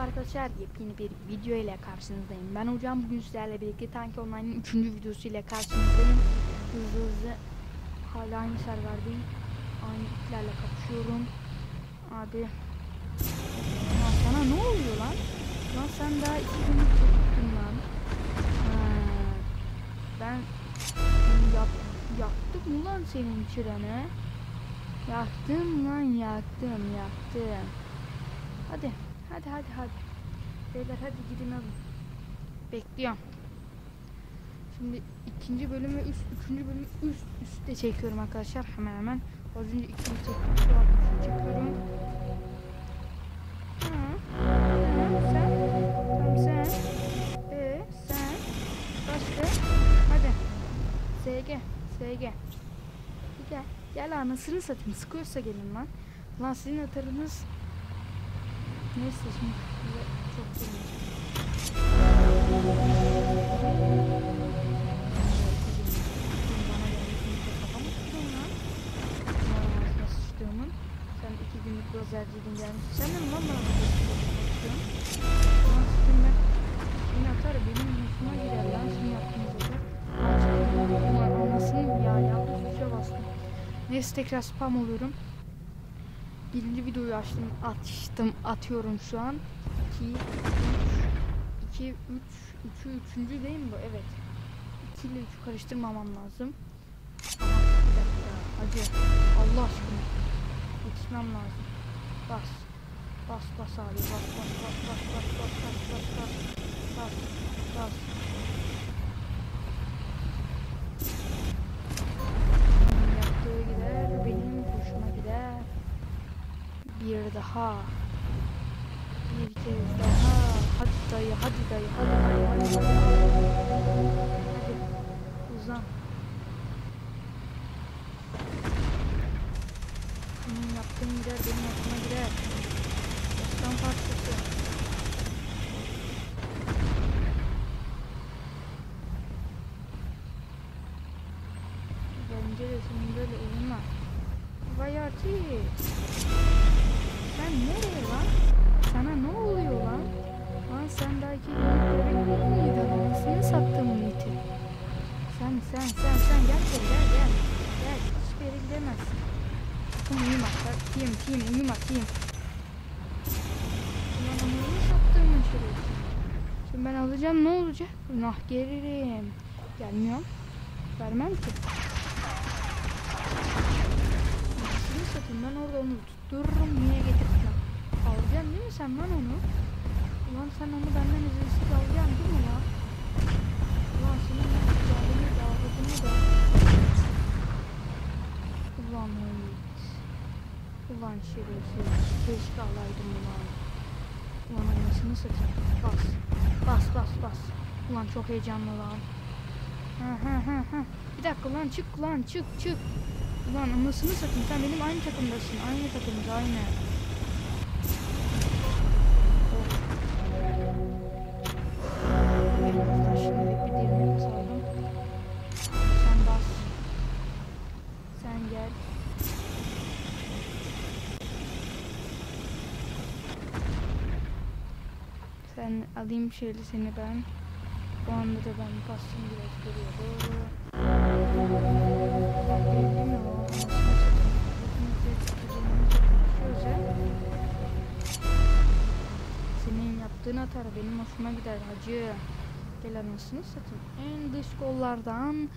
Merhaba arkadaşlar, yepyeni bir video ile karşınızdayım. Ben hocam bugün sizlerle birlikte Tank Online'ın 3. videosu ile karşınızdayım. Hızlı hızlı hala aynı serverdeyim. Aynı iplerle kapışıyorum. Abi. Lan sana ne oluyor lan? Lan sen daha iki gün tuttun lan. Ha, ben yap, yaktım mı lan senin çıranı? Yaktım lan yaktım yaktım. Hadi hadi hadi hadi. Beyler hadi gidin alın. Bekliyorum. Şimdi ikinci bölüm ve üst, üçüncü bölüm üst üste çekiyorum arkadaşlar hemen hemen. Az önce ikinci çektim şu an üçüncü çekiyorum. Ha, ha, sen, tamam sen, ee, sen, başka, hadi. SG, SG. Gel, gel anasını satayım. Sıkıyorsa gelin lan. Lan sizin atarınız Neyse şimdi çok girmeyeceğim. Sen iki günlük rozerciydin gelmişsin. Sen de mi lan bana bakıyorsun? Lan sizin ben seni atar benim yüzüme girer lan sizin yaptığınız. Ulan anasını ya yanlış şey bastım. Neyse tekrar spam oluyorum. Birinci videoyu açtım, açtım, atıyorum şu an. 2, 3, 2, 3, 3'ü 3. değil mi bu? Evet. 2 ile 3'ü karıştırmamam lazım. Bir dakika, acı. Allah aşkına. Yetişmem lazım. Bas. Bas bas abi, bas bas bas bas bas bas bas bas bas bas bas. Onun Bir daha. Bir kez daha. Hadi dayı, hadi dayı, hadi hadi hadi hadi. Hadi. Uzan. Senin yaptığın gider, benim yaptığıma gider. Aslan parçası. Kim kim uyuma kim. Ulan sattım şurası. Şimdi ben alacağım ne olacak? Nah gelirim. Gelmiyorum. Vermem ki. Anasını satayım ben orada onu tuttururum niye getirip lan? Alacaksın değil mi sen lan onu? Ulan sen onu benden izinsiz alacaksın değil mi lan? Ulan senin ben güzelliğini de ağzını da. Ulan Yiğit. Ulan şerefsiz. Keşke alaydım ulan. Ulan anasını satayım. Bas. Bas bas bas. Ulan çok heyecanlı lan. Ha ha ha ha. Bir dakika lan çık lan çık çık. Ulan anasını satayım sen benim aynı takımdasın. Aynı takımız aynı. Alayım şöyle seni ben. Bu anda da ben bastım biraz geriye. Senin yaptığın atar benim hoşuma gider hacı. Gel anasını satayım. En dış kollardan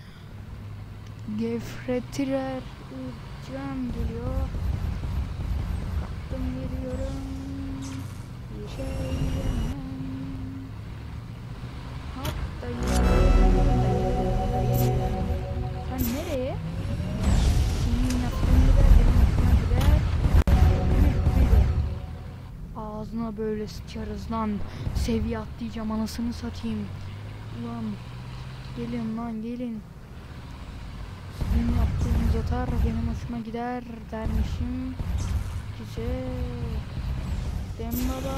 gevşetirer. Irkcan geliyor. Kaptım geliyorum. Bir şey yemem. Sen nereye? Senin yaptığın benim hoşuma gider. Ağzına böyle sıçarız lan. Seviye atlayacağım anasını satayım. Ulan gelin lan gelin. Sizin yaptığınız atar benim hoşuma gider dermişim. Güzel. Dem baba,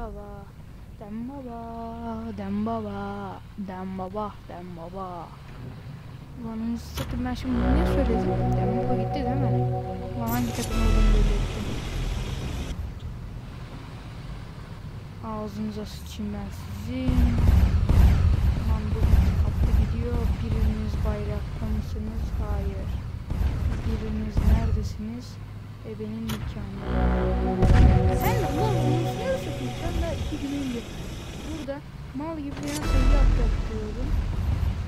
baba, dem baba, dem baba, dem baba, dem baba. Ulan satayım ben şimdi ne söyledim? Dem baba gitti değil mi? Ulan hangi takım olduğunu belli. Ağzınıza sıçayım ben sizin. Lan bu kapta gidiyor. Biriniz bayrakta mısınız? Hayır. Biriniz neredesiniz? E benim nikahım. Sen ulan? Sen de iki gün önce burada mal gibi ben sayı atlattırıyordum.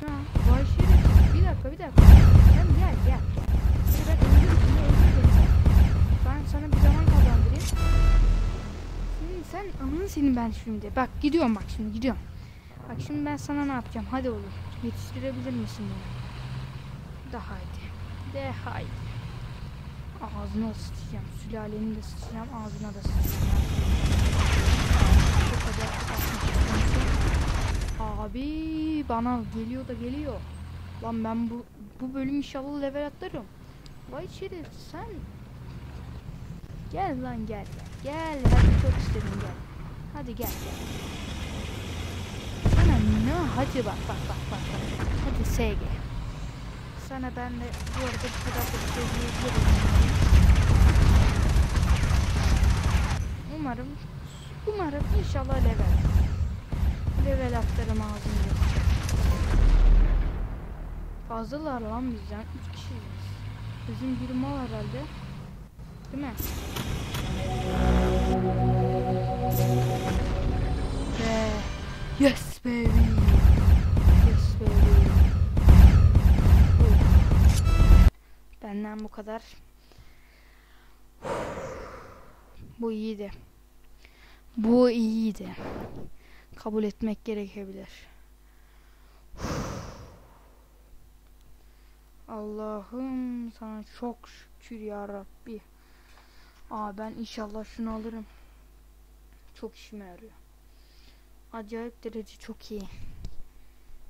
Ha, vay şeref. Bir dakika bir dakika. Sen gel gel. Ben dilerim. Ben sana bir zaman kazandırayım. Şimdi sen anın senin ben şimdi. Bak gidiyorum bak şimdi gidiyorum. Bak şimdi ben sana ne yapacağım? Hadi oğlum. Yetiştirebilir misin beni? De haydi. De haydi. Ağzına sıçacağım. Sülaleni de sıçacağım. Ağzına da sıçacağım. Kadar atmış Abi bana geliyor da geliyor. Lan ben bu bu bölüm inşallah level atlarım. Vay şerif sen. Gel lan gel. Gel hadi çok istedim gel. Hadi gel gel. Sana ne? Hadi bak bak bak bak. bak. Hadi SG. Sana ben de bu arada bu kadar da bir diyebilirim. Umarım umarım inşallah level. Level atlarım ağzımda. Fazlalar lan bizden. 3 kişiyiz. Bizim bir mal herhalde. Değil mi? Ve yes baby. Benden bu kadar. Bu iyiydi. Bu iyiydi. Kabul etmek gerekebilir. Allah'ım sana çok şükür ya Rabbi. Aa ben inşallah şunu alırım. Çok işime yarıyor. Acayip derece çok iyi.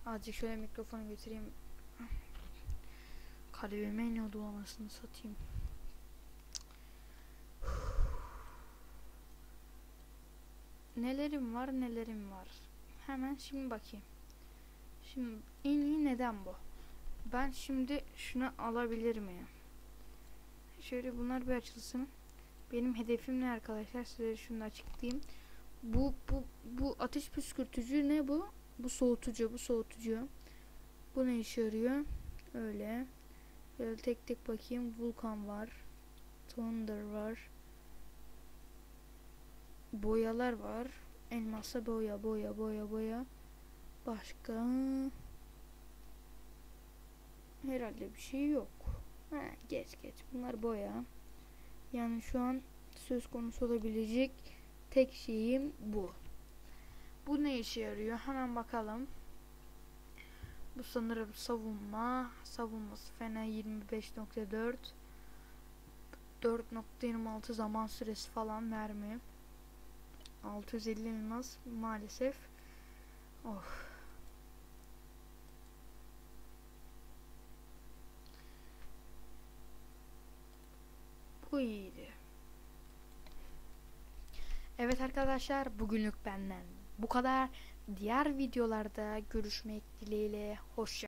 Azıcık şöyle mikrofonu götüreyim. Kalbime iniyordu anasını satayım. Nelerim var nelerim var. Hemen şimdi bakayım. Şimdi en iyi neden bu? Ben şimdi şunu alabilir miyim? Şöyle bunlar bir açılsın. Benim hedefim ne arkadaşlar? Size şunu açıklayayım. Bu bu bu ateş püskürtücü ne bu? Bu soğutucu, bu soğutucu. Bu ne işe yarıyor? Öyle. Böyle tek tek bakayım. Vulkan var. Thunder var. Boyalar var. Elmasa boya, boya, boya, boya. Başka herhalde bir şey yok. Ha, geç geç. Bunlar boya. Yani şu an söz konusu olabilecek tek şeyim bu. Bu ne işe yarıyor? Hemen bakalım. Bu sanırım savunma. Savunması fena 25.4 4.26 zaman süresi falan mermi. 650 elmas maalesef. Of. Bu iyiydi. Evet arkadaşlar bugünlük benden bu kadar. Diğer videolarda görüşmek dileğiyle. Hoşça